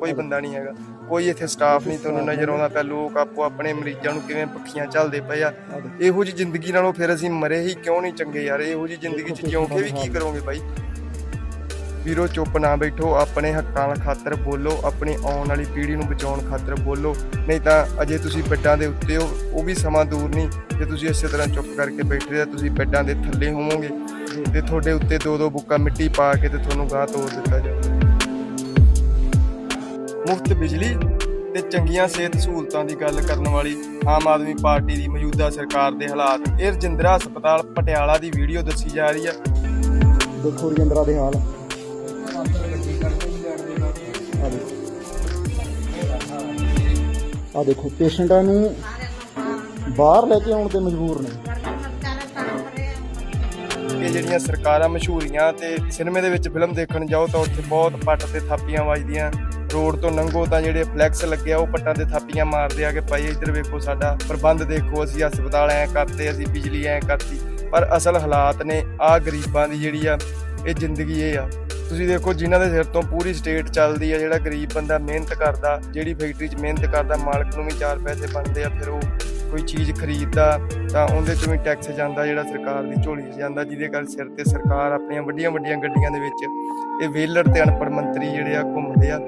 ਕੋਈ ਬੰਦਾ ਨਹੀਂ ਹੈਗਾ। ਕੋਈ ਇੱਥੇ ਸਟਾਫ ਨਹੀਂ, ਤੁਹਾਨੂੰ ਨਜ਼ਰ ਆਉਂਦਾ ਪਿਆ, ਲੋਕ ਆਪੋ ਆਪਣੇ ਮਰੀਜ਼ਾਂ ਨੂੰ ਕਿਵੇਂ ਪੱਖੀਆਂ ਝੱਲਦੇ ਪਏ ਆ। ਇਹੋ ਜੀ ਜ਼ਿੰਦਗੀ ਨਾਲੋਂ ਫਿਰ ਅਸੀਂ ਮਰੇ ਹੀ ਕਿਉਂ ਨਹੀਂ ਚੰਗੇ ਯਾਰ? ਇਹੋ ਜੀ ਜ਼ਿੰਦਗੀ 'ਚ ਜਿਉਂ ਕੇ ਵੀ ਕੀ ਕਰੋਗੇ ਬਾਈ? ਵੀਰੋ, ਚੁੱਪ ਨਾ ਬੈਠੋ, ਆਪਣੇ ਹੱਕਾਂ ਖਾਤਰ ਬੋਲੋ, ਆਪਣੀ ਆਉਣ ਵਾਲੀ ਪੀੜ੍ਹੀ ਨੂੰ ਬਚਾਉਣ ਖਾਤਰ ਬੋਲੋ। ਨਹੀਂ ਤਾਂ ਅਜੇ ਤੁਸੀਂ ਬੈੱਡਾਂ ਦੇ ਉੱਤੇ ਹੋ, ਉਹ ਵੀ ਸਮਾਂ ਦੂਰ ਨਹੀਂ। ਜੇ ਤੁਸੀਂ ਇਸੇ ਤਰ੍ਹਾਂ ਚੁੱਪ ਕਰਕੇ ਬੈਠੇ ਰਹੇ ਤੁਸੀਂ ਬੈੱਡਾਂ ਦੇ ਥੱਲੇ ਹੋਵੋਗੇ। ਤੇ ਤੁਹਾਡੇ ਉੱਤੇ ਦੋ ਦੋ ਬੁੱਕਾ ਮਿੱਟੀ ਪਾ ਕੇ ਤੇ ਤੁਹਾਨੂੰ ਗਾਹ ਤੋੜ ਦਿੱਤਾ ਜਾਊਗਾ ਮੁਫਤ ਬਿਜਲੀ ਤੇ ਚੰਗੀਆਂ ਸਿਹਤ ਸਹੂਲਤਾਂ ਦੀ ਗੱਲ ਕਰਨ ਵਾਲੀ ਆਮ ਆਦਮੀ ਪਾਰਟੀ ਦੀ ਮੌਜੂਦਾ ਸਰਕਾਰ ਦੇ ਹਾਲਾਤ। ਇਹ ਰਜਿੰਦਰਾ ਹਸਪਤਾਲ ਪਟਿਆਲਾ ਦੀ ਵੀਡੀਓ ਦੱਸੀ ਜਾ ਰਹੀ ਹੈ ਦੇਖੋ ਰਜਿੰਦਰਾ ਦੇ ਹਾਲ। ਆ ਦੇਖੋ, ਪੇਸ਼ੈਂਟਾਂ ਨੂੰ ਬਾਹਰ ਲੈ ਕੇ ਆਉਣ ਤੇ ਮਜਬੂਰ ਨੇ। ਜਿਹੜੀਆਂ ਸਰਕਾਰਾਂ ਮਸ਼ਹੂਰੀਆਂ ਤੇ ਸਿਨੇਮੇ ਦੇ ਵਿੱਚ ਫਿਲਮ ਦੇਖਣ ਜਾਓ ਤਾਂ ਉੱਥੇ ਬਹੁਤ ਪੱਟ ਤੇ ਥਾਪੀਆਂ ਵੱਜਦੀਆਂ। ਰੋਡ ਤੋਂ ਲੰਘੋ ਤਾਂ ਜਿਹੜੇ ਫਲੈਕਸ ਲੱਗਿਆ ਉਹ ਪੱਟਾਂ ਤੇ ਥਾਪੀਆਂ ਮਾਰਦੇ ਆ ਕਿ ਭਾਈ ਇੱਧਰ ਵੇਖੋ ਸਾਡਾ ਪ੍ਰਬੰਧ ਦੇਖੋ, ਅਸੀਂ ਹਸਪਤਾਲ ਐ ਕਰਤੇ, ਅਸੀਂ ਬਿਜਲੀ ਐ ਕਰਤੀ। ਪਰ ਅਸਲ ਹਾਲਾਤ ਨੇ ਆ ਗਰੀਬਾਂ ਦੀ ਜਿਹੜੀ ਆ, ਇਹ ਜ਼ਿੰਦਗੀ ਇਹ ਆ। ਤੁਸੀਂ ਦੇਖੋ ਜਿਨ੍ਹਾਂ ਦੇ ਸਿਰ ਤੋਂ ਪੂਰੀ ਸਟੇਟ ਚੱਲਦੀ ਆ, ਜਿਹੜਾ ਗਰੀਬ ਬੰਦਾ ਮਿਹਨਤ ਕਰਦਾ, ਜਿਹੜੀ ਫੈਕਟਰੀ 'ਚ ਮਿਹਨਤ ਕਰਦਾ, ਮਾਲਕ ਨੂੰ ਵੀ ਚਾਰ ਪੈਸੇ ਬਣਦੇ ਆ, ਫਿਰ ਉਹ ਕੋਈ ਚੀਜ਼ ਖਰੀਦਦਾ ਤਾਂ ਉਹਦੇ ਚੋਂ ਵੀ ਟੈਕਸ ਜਾਂਦਾ ਜਿਹੜਾ ਸਰਕਾਰ ਦੀ ਝੋਲੀ 'ਚ ਜਾਂਦਾ, ਜਿਹਦੇ ਕਰਕੇ ਸਿਰ ਤੇ ਸਰਕਾਰ ਆਪਣੀਆਂ ਵੱਡੀਆਂ ਵੱਡੀਆਂ ਗੱਡੀਆਂ ਦੇ ਵਿੱਚ ਇਹ ਵੇਲਰ ਤੇ ਅਨਪੜ੍ਹ ਮੰਤਰੀ ਜਿਹੜੇ ਆ ਘੁੰਮਦੇ ਆ।